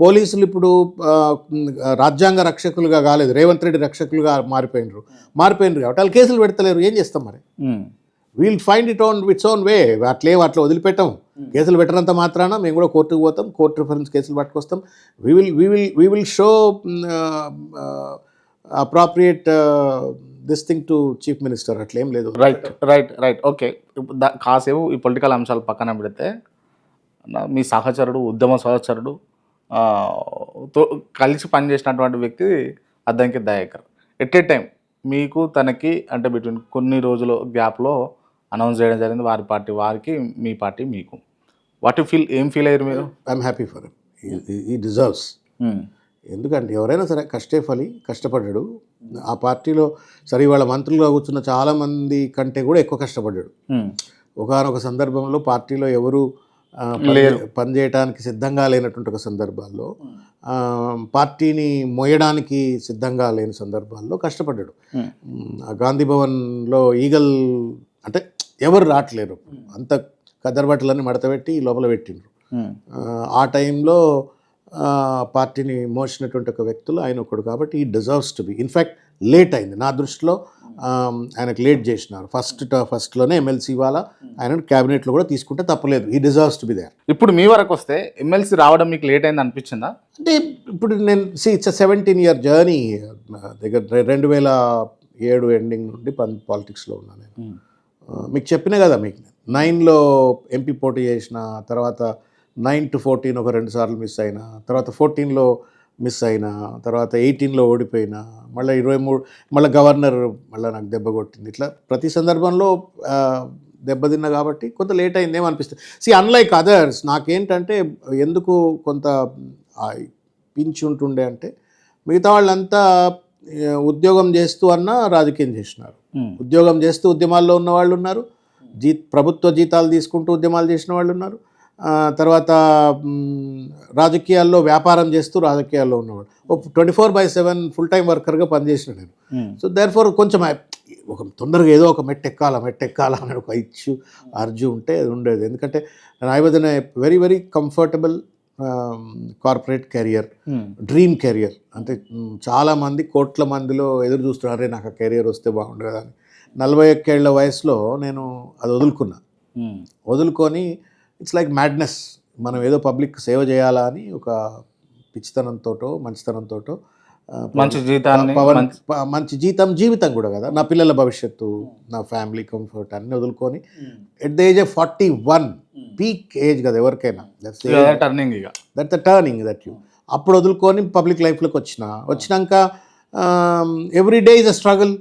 పోలీసులు ఇప్పుడు రాజ్యాంగ రక్షకులుగా కాలేదు. రేవంత్ రెడ్డి రక్షకులుగా మారిపోయినరు. మారిపోయినరు కాబట్టి వాళ్ళు కేసులు పెడతలేరు. ఏం చేస్తాం మరి. We'll find it own its own way అట్లే అట్లా వదిలిపెట్టాం. కేసులు పెట్టినంత మాత్రాన మేము కూడా కోర్టుకు పోతాం. కోర్టు రిఫరెన్స్ కేసులు పట్టుకొస్తాం. We will we will we will show appropriate this thing to chief minister అట్లేం లేదు. రైట్ రైట్ రైట్ ఓకే కాసేపు ఈ పొలిటికల్ అంశాలు పక్కన పెడితే మీ సహచరుడు ఉద్యమ సహచరుడు తో కలిసి పనిచేసినటువంటి వ్యక్తి Addanki Dayakar. At a time మీకు తనకి అంటే బిట్వీన్ కొన్ని రోజుల గ్యాప్లో అనౌన్స్ చేయడం జరిగింది. వారి పార్టీ వారికి మీ పార్టీ మీకు. వాట్ యు ఫీల్ ఏం ఫీల్ అయ్యారు మీరు? I'm happy for he deserves ఎందుకంటే ఎవరైనా సరే కష్టే ఫలి కష్టపడ్డాడు. ఆ పార్టీలో సరే వాళ్ళ మంత్రులుగా కూర్చున్న చాలామంది కంటే కూడా ఎక్కువ కష్టపడ్డాడు. ఉమ్, ఒకనొక సందర్భంలో పార్టీలో ఎవరు. పనిచేయడానికి సిద్ధంగా లేనటువంటి ఒక సందర్భాల్లో పార్టీని మోయడానికి సిద్ధంగా లేని సందర్భాల్లో కష్టపడ్డాడు. గాంధీ భవన్లో ఈగల్ అంటే ఎవరు రావట్లేరు. అంత కదర్బట్టలన్నీ మడతపెట్టి లోపల పెట్టిండ్రు. ఆ, టైంలో పార్టీని మోసినటువంటి ఒక వ్యక్తులు ఆయన ఒకడు కాబట్టి he deserves to be in fact late అయింది. నా దృష్టిలో ఆయనకు లేట్ చేసినారు. ఫస్ట్ ఫస్ట్లోనే ఎమ్మెల్సీ వాళ్ళ ఆయన క్యాబినెట్లో కూడా తీసుకుంటే తప్పలేదు. ఈ డిజర్వ్స్ టు బి దేర్ ఇప్పుడు మీ వరకు వస్తే ఎమ్మెల్సీ రావడం మీకు లేట్ అయింది అనిపించిందా? అంటే ఇప్పుడు నేను see it's seventeen year journey దగ్గర రెండు వేల ఏడు ఎండింగ్ నుండి పన్ పాలిటిక్స్లో ఉన్నాను నేను. మీకు చెప్పిన కదా మీకు. నైన్లో ఎంపీ పోటీ చేసిన తర్వాత నైన్ టు ఫోర్టీన్ ఒక రెండు సార్లు మిస్ అయినా తర్వాత ఫోర్టీన్లో మిస్ అయినా తర్వాత ఎయిటీన్లో ఓడిపోయినా మళ్ళీ ఇరవై మూడు మళ్ళీ గవర్నర్ మళ్ళీ నాకు దెబ్బ కొట్టింది. ఇట్లా ప్రతి సందర్భంలో దెబ్బతిన్నా కాబట్టి కొంత లేట్ అయిందేమో అనిపిస్తుంది సి అన్లైక్ అదర్స్ నాకేంటంటే ఎందుకు కొంత పించి ఉంటుండే అంటే మిగతా వాళ్ళంతా ఉద్యోగం చేస్తూ అన్నా రాజకీయం చేసినారు ఉమ్, ఉద్యోగం చేస్తూ ఉద్యమాల్లో ఉన్న వాళ్ళు ఉన్నారు. జీ ప్రభుత్వ జీతాలు తీసుకుంటూ ఉద్యమాలు చేసిన వాళ్ళు ఉన్నారు. తర్వాత రాజకీయాల్లో వ్యాపారం చేస్తూ రాజకీయాల్లో ఉన్నవాళ్ళు twenty four by seven full time వర్కర్గా పనిచేసిన నేను. సో దేర్ ఫోర్ కొంచెం ఒక తొందరగా ఏదో ఒక మెట్టు ఎక్కాలా మెట్టు ఎక్కాలా అనే ఒక ఇచ్చు అర్జు ఉంటే అది ఉండేది. ఎందుకంటే I was in very very comfortable corporate career dream career అంటే చాలామంది కోట్ల మందిలో ఎదురు చూస్తున్నారు. అరే నాకు ఆ కెరియర్ వస్తే బాగుండు కదా అని నలభై ఒక్కేళ్ళ వయసులో నేను అది వదులుకున్నా. వదులుకొని ఇట్స్ లైక్ మ్యాడ్నెస్ మనం ఏదో పబ్లిక్ సేవ చేయాలా అని ఒక పిచ్చితనంతోటో మంచితనంతోటో మంచి జీతాన్ని పవన్ మంచి- జీతం జీవితం కూడా కదా. నా పిల్లల భవిష్యత్తు నా ఫ్యామిలీ కంఫర్ట్ అన్నీ వదులుకొని at the age of forty one peak age కదా ఎవరికైనా. దట్స్ టర్నింగ్ ఇక. That the turning that you అప్పుడు వదులుకొని పబ్లిక్ లైఫ్లోకి వచ్చిన. వచ్చినాక every day is a struggle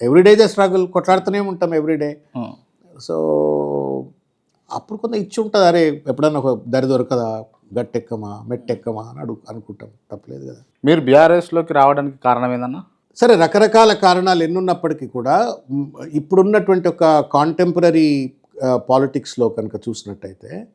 every day is a struggle కొట్లాడుతూనే ఉంటాం ఎవ్రీ డే సో అప్పుడు కొంత ఇచ్చి ఉంటుంది. అరే ఎప్పుడన్నా ఒక దరి దొరకదా? గట్టెక్కమా? మెట్టెక్కమా? అని అడుగు అనుకుంటాం. తప్పలేదు కదా. మీరు బీఆర్ఎస్లోకి రావడానికి కారణం ఏందన్నా? సరే రకరకాల కారణాలు ఎన్నున్నప్పటికీ కూడా ఇప్పుడున్నటువంటి ఒక కాంటెంపరీ పాలిటిక్స్లో కనుక చూసినట్టయితే